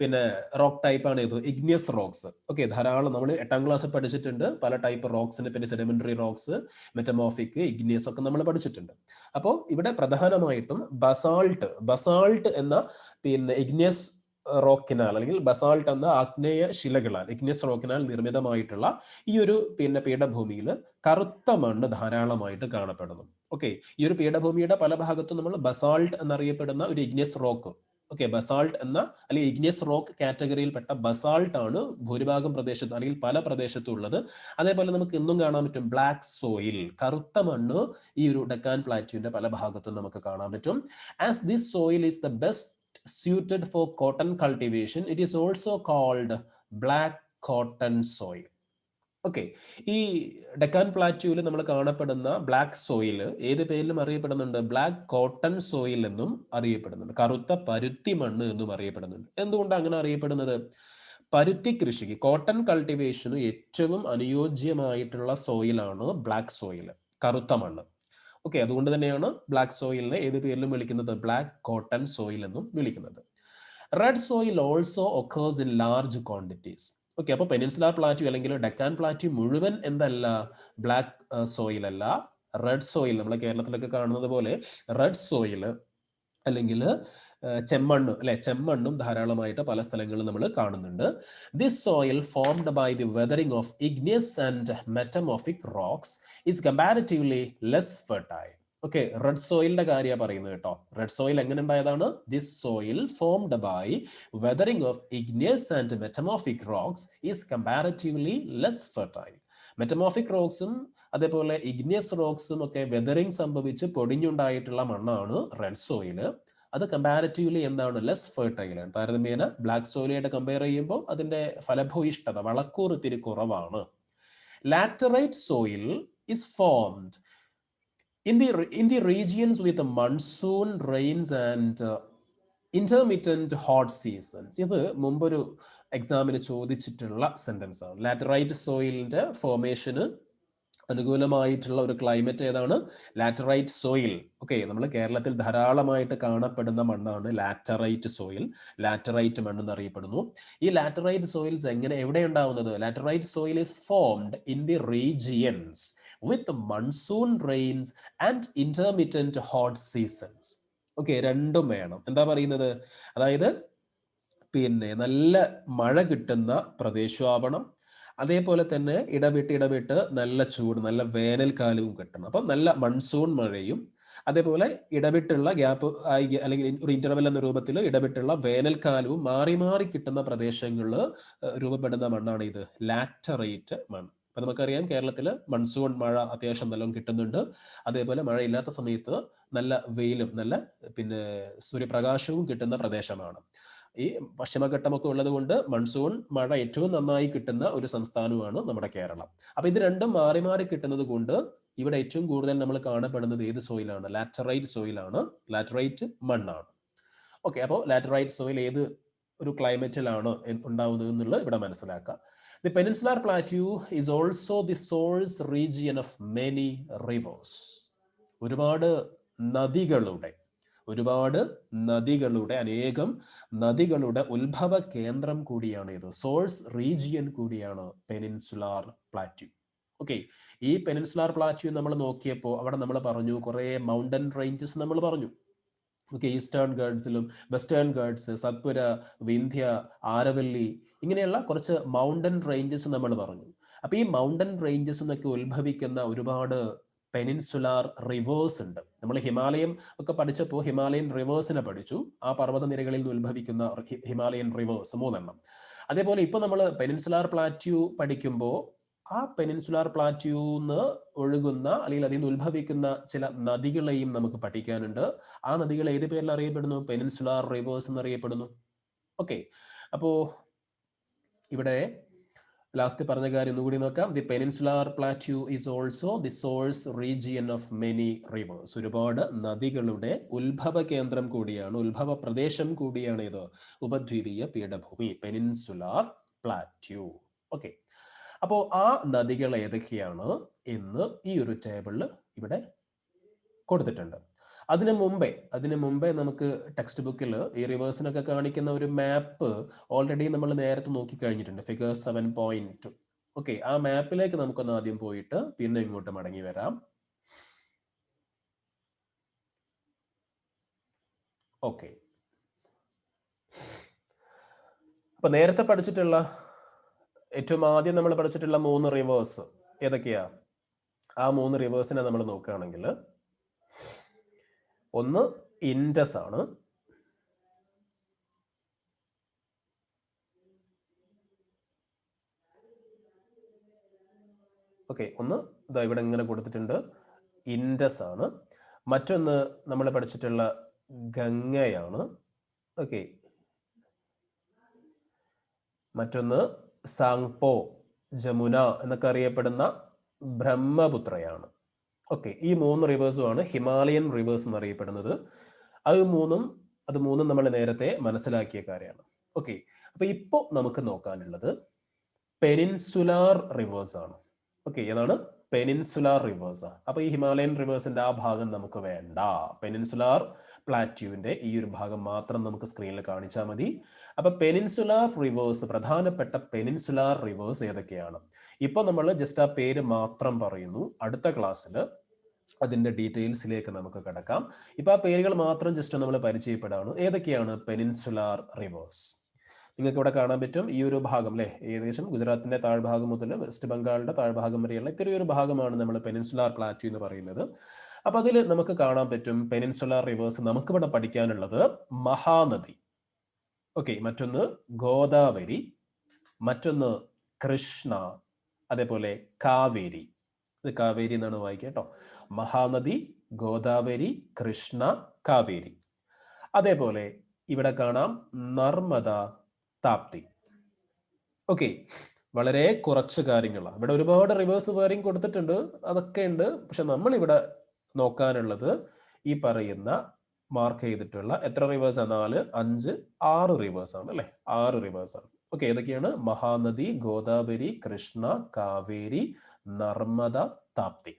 പിന്നെ റോക്ക് ടൈപ്പ് ആണ് ഇത്. ഇഗ്നിയസ് റോക്സ് ഓക്കെ ധാരാളം നമ്മൾ എട്ടാം ക്ലാസ്സിൽ പഠിച്ചിട്ടുണ്ട്. പല ടൈപ്പ് റോക്സിന് പിന്നെ സെഡിമെന്ററി റോക്സ് മെറ്റമോഫിക് ഇഗ്നിയസ് ഒക്കെ നമ്മൾ പഠിച്ചിട്ടുണ്ട്. അപ്പോൾ ഇവിടെ പ്രധാനമായിട്ടും ബസാൾട്ട് ബസാൾട്ട് എന്ന പിന്നെ ഇഗ്നിയസ് റോക്കിനാൽ അല്ലെങ്കിൽ ബസാൾട്ട് എന്ന ആഗ്നേയ ശിലകളാൽ ഇഗ്നിയസ് റോക്കിനാൽ നിർമ്മിതമായിട്ടുള്ള ഈ ഒരു പിന്നെ പീഠഭൂമിയിൽ കറുത്ത മണ്ണ് ധാരാളമായിട്ട് കാണപ്പെടുന്നു. ഓക്കെ ഈ ഒരു പീഠഭൂമിയുടെ പല ഭാഗത്തും നമ്മൾ ബസാൾട്ട് എന്നറിയപ്പെടുന്ന ഒരു ഇഗ്നിയസ് റോക്ക് ഓക്കെ ബസാൾട്ട് എന്ന അല്ലെങ്കിൽ ഇഗ്നിയസ് റോക്ക് കാറ്റഗറിയിൽപ്പെട്ട ബസാൾട്ട് ആണ് ഭൂരിഭാഗം പ്രദേശത്ത് അല്ലെങ്കിൽ പല പ്രദേശത്തും ഉള്ളത് അതേപോലെ നമുക്ക് ഇന്നും കാണാൻ പറ്റും ബ്ലാക്ക് സോയിൽ കറുത്ത മണ്ണ് ഈ ഒരു ഡെക്കാൻ പ്ലാറ്റ്യൂവിന്റെ പല ഭാഗത്തും നമുക്ക് കാണാൻ പറ്റും as this soil is the best suited for cotton cultivation. It is also called black cotton soil. Okay ഈ ഡെക്കാൻ പ്ലാറ്റ്യൂവിൽ നമ്മൾ കാണപ്പെടുന്ന ബ്ലാക്ക് സോയിൽ ഏത് പേരിലും അറിയപ്പെടുന്നുണ്ട്? ബ്ലാക്ക് കോട്ടൺ സോയിൽ എന്നും അറിയപ്പെടുന്നുണ്ട്. കറുത്ത പരുത്തി മണ്ണ് എന്നും അറിയപ്പെടുന്നുണ്ട്. എന്തുകൊണ്ട് അങ്ങനെ അറിയപ്പെടുന്നത്? പരുത്തി കൃഷിക്ക് കോട്ടൺ കൾട്ടിവേഷന് ഏറ്റവും അനുയോജ്യമായിട്ടുള്ള സോയിലാണ് ബ്ലാക്ക് സോയിൽ കറുത്ത മണ്ണ്. ഓക്കെ അതുകൊണ്ട് തന്നെയാണ് ബ്ലാക്ക് സോയിലിനെ ഏത് പേരിലും വിളിക്കുന്നത്? ബ്ലാക്ക് കോട്ടൺ സോയിൽ എന്നും വിളിക്കുന്നത്. Red soil also occurs in large quantities okay അപ്പോൾ പെനിൻസുലാർ പ്ലാറ്റ്യൂ അല്ലെങ്കിൽ ഡെക്കാൻ പ്ലാറ്റി മുഴുവൻ എന്തല്ല? ബ്ലാക്ക് സോയിൽ അല്ല. റെഡ് സോയിൽ നമ്മളെ കേരളത്തിലൊക്കെ കാണുന്നത് പോലെ റെഡ് സോയിൽ അല്ലെങ്കിൽ ചെമ്മണ്ണ് അല്ലെ? ചെമ്മണ്ണും ധാരാളമായിട്ട് പല സ്ഥലങ്ങളിലും നമ്മൾ കാണുന്നുണ്ട്. This soil formed by the weathering of igneous and metamorphic rocks is comparatively less fertile okay red സോയിലിന്റെ കാര്യമാണ് പറയുന്നത് കേട്ടോ. റെഡ് സോയിൽ എങ്ങനെ ഉണ്ടായതാണ്? This soil formed by weathering of igneous and metamorphic rocks is comparatively less fertile metamorphic റോക്സും അതേപോലെ igneous റോക്സും ഒക്കെ weathering സംഭവിച്ച് പൊടിഞ്ഞുണ്ടായിട്ടുള്ള മണ്ണാണ് റെഡ് സോയിൽ അത് കമ്പാരറ്റീവ്ലി എന്താണ്? ലെസ് ഫെർട്ടൈൽ ആണ്. താരതമ്യേന ബ്ലാക്ക് സോയിലായിട്ട് കമ്പയർ ചെയ്യുമ്പോൾ അതിന്റെ ഫലഭൂയിഷ്ഠത വളക്കൂർ ഇത്തിരി കുറവാണ്. Laterite soil is formed in the in the regions with the monsoon rains and uh, intermittent hot seasons ഇത് മുമ്പൊരു എക്സാമിന് ചോദിച്ചിട്ടുള്ള സെന്റൻസ് ആണ്. ലാറ്ററൈറ്റ് സോയിലിന്റെ ഫോർമേഷന് അനുകൂലമായിട്ടുള്ള ഒരു ക്ലൈമറ്റ് ഏതാണ്? ലാറ്ററൈറ്റ് സോയിൽ ഓക്കെ നമ്മൾ കേരളത്തിൽ ധാരാളമായിട്ട് കാണപ്പെടുന്ന മണ്ണാണ് ലാറ്ററൈറ്റ് സോയിൽ ലാറ്ററൈറ്റ് മണ്ണ് എന്നറിയപ്പെടുന്നു. ഈ ലാറ്ററൈറ്റ് സോയിൽസ് എങ്ങനെ എവിടെ ഉണ്ടാവുന്നത്? Laterite soil is formed in the regions with monsoon rains and intermittent hot seasons okay രണ്ടും വേണം. എന്താ പറയുന്നത്? അതായത് പിന്നെ നല്ല മഴ കിട്ടുന്ന പ്രദേശമാവണം. അതേപോലെ തന്നെ ഇടവിട്ട് ഇടവിട്ട് നല്ല ചൂട് നല്ല വേനൽക്കാലവും കിട്ടണം. അപ്പം നല്ല മൺസൂൺ മഴയും അതേപോലെ ഇടവിട്ടുള്ള ഗ്യാപ്പ് ആയി അല്ലെങ്കിൽ ഒരു ഇന്റർവെൽ എന്ന രൂപത്തിൽ ഇടവിട്ടുള്ള വേനൽക്കാലവും മാറി മാറി കിട്ടുന്ന പ്രദേശങ്ങളിൽ രൂപപ്പെടുന്ന മണ്ണാണ് ഇത് ലാറ്ററേറ്റ് മണ്ണ്. അപ്പൊ നമുക്കറിയാം കേരളത്തിൽ മൺസൂൺ മഴ അത്യാവശ്യം നല്ലോണം കിട്ടുന്നുണ്ട്. അതേപോലെ മഴയില്ലാത്ത സമയത്ത് നല്ല വെയിലും നല്ല പിന്നെ സൂര്യപ്രകാശവും കിട്ടുന്ന പ്രദേശമാണ്. ഈ പശ്ചിമഘട്ടമൊക്കെ ഉള്ളത് കൊണ്ട് മൺസൂൺ മഴ ഏറ്റവും നന്നായി കിട്ടുന്ന ഒരു സംസ്ഥാനമാണ് നമ്മുടെ കേരളം. അപ്പൊ ഇത് രണ്ടും മാറി മാറി കിട്ടുന്നത് കൊണ്ട് ഇവിടെ ഏറ്റവും കൂടുതൽ നമ്മൾ കാണപ്പെടുന്നത് ഏത് സോയിലാണ് ലാറ്ററൈറ്റ് സോയിലാണ് ലാറ്ററൈറ്റ് മണ്ണാണ്. ഓക്കെ അപ്പോൾ ലാറ്ററൈറ്റ് സോയിൽ ഏത് ഒരു ക്ലൈമറ്റിലാണ് ഉണ്ടാവുന്നത് എന്നുള്ളത് ഇവിടെ മനസ്സിലാക്കാം. The peninsular plateau is also the source region of many rivers. ഒരുപാട് നദികളുടെ ഒരുപാട് നദികളുടെ അനേകം നദികളുടെ ഉത്ഭവ കേന്ദ്രം കൂടിയാണ് ഇത്. സോഴ്സ് റീജിയൻ കൂടിയാണ് പെനിൻസുലാർ പ്ലാറ്റ്യൂ ഓക്കെ ഈ പെനിൻസുലാർ പ്ലാറ്റ്യൂ നമ്മൾ നോക്കിയപ്പോൾ അവിടെ നമ്മൾ പറഞ്ഞു കുറേ മൗണ്ടൻ റേഞ്ചസ് നമ്മൾ പറഞ്ഞു. ഓക്കെ ഈസ്റ്റേൺ ഗേഡ്സിലും വെസ്റ്റേൺ ഗേഡ്സ് സത്പുര വിന്ധ്യ ആരവല്ലി ഇങ്ങനെയുള്ള കുറച്ച് മൗണ്ടൻ റേഞ്ചസ് നമ്മൾ പറഞ്ഞു. അപ്പൊ ഈ മൗണ്ടൻ റേഞ്ചസ് എന്നൊക്കെ ഉത്ഭവിക്കുന്ന ഒരുപാട് പെനിൻസുലാർ റിവേഴ്സ് ഉണ്ട്. നമ്മൾ ഹിമാലയം ഒക്കെ പഠിച്ചപ്പോൾ ഹിമാലയൻ റിവേഴ്സിനെ പഠിച്ചു. ആ പർവത നിരകളിൽ നിന്ന് ഉത്ഭവിക്കുന്ന ഹിമാലയൻ റിവേഴ്സ് മൂന്നെണ്ണം. അതേപോലെ ഇപ്പൊ നമ്മൾ പെനിൻസുലാർ പ്ലാറ്റ്യൂ പഠിക്കുമ്പോൾ ആ പെനിൻസുലാർ പ്ലാറ്റ്യൂന്ന് ഒഴുകുന്ന അല്ലെങ്കിൽ അതിൽ നിന്ന് ഉത്ഭവിക്കുന്ന ചില നദികളെയും നമുക്ക് പഠിക്കാനുണ്ട്. ആ നദികൾ ഏത് പേരിൽ അറിയപ്പെടുന്നു? പെനിൻസുലാർ റിവേഴ്സ് എന്നറിയപ്പെടുന്നു. ഓക്കെ. അപ്പോ ഇവിടെ ലാസ്റ്റ് പറഞ്ഞ കാര്യം ഒന്നുകൂടി നോക്കാം. The peninsular plateau is also the source region of many rivers ഒരുപാട് നദികളുടെ ഉത്ഭവ കേന്ദ്രം കൂടിയാണ് ഉത്ഭവ പ്രദേശം കൂടിയാണ് ഇത്. ഉപദ്വീപീയ പീഠഭൂമി പെനിൻസുലാർ പ്ലാറ്റ്യൂ ഓക്കെ. അപ്പോൾ ആ നദികൾ ഏതൊക്കെയാണ് എന്ന് ഈ ഒരു ടേബിളിൽ ഇവിടെ കൊടുത്തിട്ടുണ്ട്. അതിനു മുമ്പേ അതിനു മുമ്പേ നമുക്ക് ടെക്സ്റ്റ് ബുക്കിൽ ഈ റിവേഴ്സിനൊക്കെ കാണിക്കുന്ന ഒരു മാപ്പ് ഓൾറെഡി നമ്മൾ നേരത്തെ നോക്കി കഴിഞ്ഞിട്ടുണ്ട്. Figure seven point two okay ആ മാപ്പിലേക്ക് നമുക്കൊന്ന് ആദ്യം പോയിട്ട് പിന്നെ ഇങ്ങോട്ട് മടങ്ങി വരാം. ഓക്കെ അപ്പൊ നേരത്തെ പഠിച്ചിട്ടുള്ള ഏറ്റവും ആദ്യം നമ്മൾ പഠിച്ചിട്ടുള്ള മൂന്ന് റിവേഴ്സ് ഏതൊക്കെയാ? ആ മൂന്ന് റിവേഴ്സിനെ നമ്മൾ നോക്കുകയാണെങ്കിൽ ഒന്ന് ഇൻഡസ് ആണ്. ഓക്കെ ഒന്ന് ഇതാ ഇവിടെ ഇങ്ങനെ കൊടുത്തിട്ടുണ്ട്. ഇൻഡസ് ആണ്. മറ്റൊന്ന് നമ്മൾ പഠിച്ചിട്ടുള്ള ഗംഗയാണ്. ഓക്കെ മറ്റൊന്ന് സാങ്പോ ജമുന എന്നൊക്കെ അറിയപ്പെടുന്ന ബ്രഹ്മപുത്രയാണ്. ഓക്കെ ഈ മൂന്ന് റിവേഴ്സുമാണ് ഹിമാലയൻ റിവേഴ്സ് എന്നറിയപ്പെടുന്നത്. അത് മൂന്നും അത് മൂന്നും നമ്മൾ നേരത്തെ മനസ്സിലാക്കിയ കാര്യമാണ്. ഓക്കെ അപ്പൊ ഇപ്പോ നമുക്ക് നോക്കാനുള്ളത് പെനിൻസുലാർ റിവേഴ്സ് ആണ്. ഓക്കെ ഏതാണ്? പെനിൻസുലാർ റിവേഴ്സ് അപ്പൊ ഈ ഹിമാലയൻ റിവേഴ്സിന്റെ ആ ഭാഗം നമുക്ക് വേണ്ട. പെനിൻസുലാർ പ്ലാറ്റ്യൂവിന്റെ ഈ ഒരു ഭാഗം മാത്രം നമുക്ക് സ്ക്രീനിൽ കാണിച്ചാൽ മതി. അപ്പൊ പെനിൻസുലാർ റിവേഴ്സ് പ്രധാനപ്പെട്ട പെനിൻസുലാർ റിവേഴ്സ് ഏതൊക്കെയാണ്? ഇപ്പൊ നമ്മൾ ജസ്റ്റ് ആ പേര് മാത്രം പറയുന്നു. അടുത്ത ക്ലാസ്സിൽ അതിന്റെ ഡീറ്റെയിൽസിലേക്ക് നമുക്ക് കിടക്കാം. ഇപ്പൊ ആ പേരുകൾ മാത്രം ജസ്റ്റ് നമ്മൾ പരിചയപ്പെടാണ്. ഏതൊക്കെയാണ് പെനിൻസുലാർ റിവേഴ്സ് നിങ്ങൾക്ക് ഇവിടെ കാണാൻ പറ്റും ഈ ഒരു ഭാഗം അല്ലെ ഏകദേശം ഗുജറാത്തിന്റെ താഴ്ഭാഗം മുതൽ വെസ്റ്റ് ബംഗാളിന്റെ താഴ്ഭാഗം വരെയുള്ള ഇത്തരം ഒരു ഭാഗമാണ് നമ്മൾ പെനിൻസുലാർ പ്ലാറ്റ്യൂ എന്ന് പറയുന്നത്. അപ്പൊ അതിൽ നമുക്ക് കാണാൻ പറ്റും പെനിൻസുലാർ റിവേഴ്സ് നമുക്ക് ഇവിടെ പഠിക്കാനുള്ളത് മഹാനദി. ഓക്കെ മറ്റൊന്ന് ഗോദാവരി മറ്റൊന്ന് കൃഷ്ണ അതേപോലെ കാവേരി. ഇത് കാവേരി എന്നാണ് വായിക്കുക കേട്ടോ. മഹാനദി ഗോദാവരി കൃഷ്ണ കാവേരി. അതേപോലെ ഇവിടെ കാണാം നർമ്മദ താപ്തി. ഓക്കെ വളരെ കുറച്ച് കാര്യങ്ങളാണ് ഇവിടെ ഒരുപാട് റിവേഴ്സ് വേറിങ് കൊടുത്തിട്ടുണ്ട്. അതൊക്കെ ഉണ്ട്. പക്ഷെ നമ്മൾ ഇവിടെ നോക്കാനുള്ളത് ഈ പറയുന്ന മാർക്ക് ചെയ്തിട്ടുള്ള എത്ര റിവേഴ്സ് നാല് അഞ്ച് ആറ് റിവേഴ്സ് ആണ് അല്ലെ? ആറ് റിവേഴ്സ് ആണ്. ഓക്കെ ഏതൊക്കെയാണ്? മഹാനദി ഗോദാവരി കൃഷ്ണ കാവേരി നർമ്മദ താപ്തി.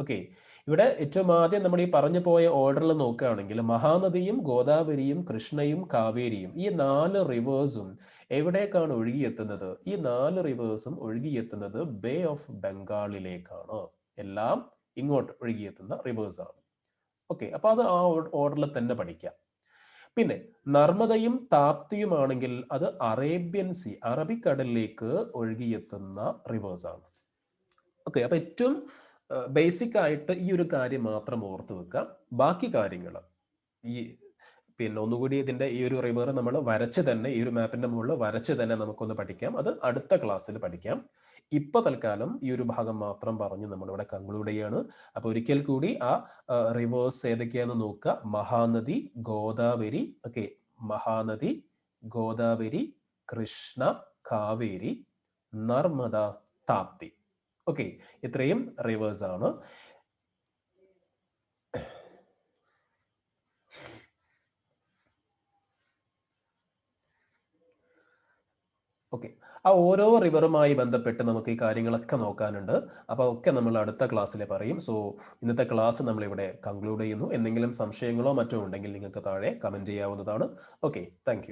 ഓക്കെ ഇവിടെ ഏറ്റവും ആദ്യം നമ്മൾ ഈ പറഞ്ഞു പോയ ഓർഡറിൽ നോക്കുകയാണെങ്കിൽ മഹാനദിയും ഗോദാവരിയും കൃഷ്ണയും കാവേരിയും ഈ നാല് റിവേഴ്സും എവിടേക്കാണ് ഒഴുകിയെത്തുന്നത്? ഈ നാല് റിവേഴ്സും ഒഴുകിയെത്തുന്നത് ബേ ഓഫ് ബംഗാളിലേക്കാണ് എല്ലാം ഇങ്ങോട്ട് ഒഴുകിയെത്തുന്ന റിവേഴ്സ് ആണ്. ഓക്കെ അപ്പൊ അത് ആ ഓർഡറിൽ തന്നെ പഠിക്കാം. പിന്നെ നർമ്മദയും താപ്തിയുമാണെങ്കിൽ അത് അറേബ്യൻ സി അറബിക്കടലിലേക്ക് ഒഴുകിയെത്തുന്ന റിവേഴ്സ് ആണ്. ഓക്കെ അപ്പൊ ഏറ്റവും ബേസിക് ആയിട്ട് ഈ ഒരു കാര്യം മാത്രം ഓർത്ത് വെക്കുക ബാക്കി കാര്യങ്ങൾ ഈ പിന്നെ ഒന്നുകൂടി ഇതിന്റെ ഈ ഒരു റിവർ നമ്മൾ വരച്ച് തന്നെ ഈ ഒരു മാപ്പിന്റെ മുകളിൽ വരച്ച് തന്നെ നമുക്കൊന്ന് പഠിക്കാം. അത് അടുത്ത ക്ലാസ്സിൽ പഠിക്കാം. ഇപ്പൊ തൽക്കാലം ഈ ഒരു ഭാഗം മാത്രം പറഞ്ഞ് നമ്മളിവിടെ കൺക്ലൂഡ് ചെയ്യാണ്. അപ്പൊ ഒരിക്കൽ കൂടി ആ റിവേഴ്സ് ഏതൊക്കെയാന്ന് നോക്കുക മഹാനദി ഗോദാവരി ഓക്കെ മഹാനദി ഗോദാവരി കൃഷ്ണ കാവേരി നർമ്മദ താപ്തി. ഓക്കെ ഇത്രയും റിവേഴ്സ് ആണ്. ഓക്കെ ആ ഓരോ റിവറുമായി ബന്ധപ്പെട്ട് നമുക്ക് ഈ കാര്യങ്ങളൊക്കെ നോക്കാനുണ്ട്. അപ്പോൾ ഒക്കെ നമ്മൾ അടുത്ത ക്ലാസ്സിൽ പറയും. സോ ഇന്നത്തെ ക്ലാസ് നമ്മൾ ഇവിടെ കൺക്ലൂഡ് ചെയ്യുന്നു. എന്തെങ്കിലും സംശയങ്ങളോ മറ്റോ ഉണ്ടെങ്കിൽ നിങ്ങൾക്ക് താഴെ കമന്റ് ചെയ്യാവുന്നതാണ്. Okay thank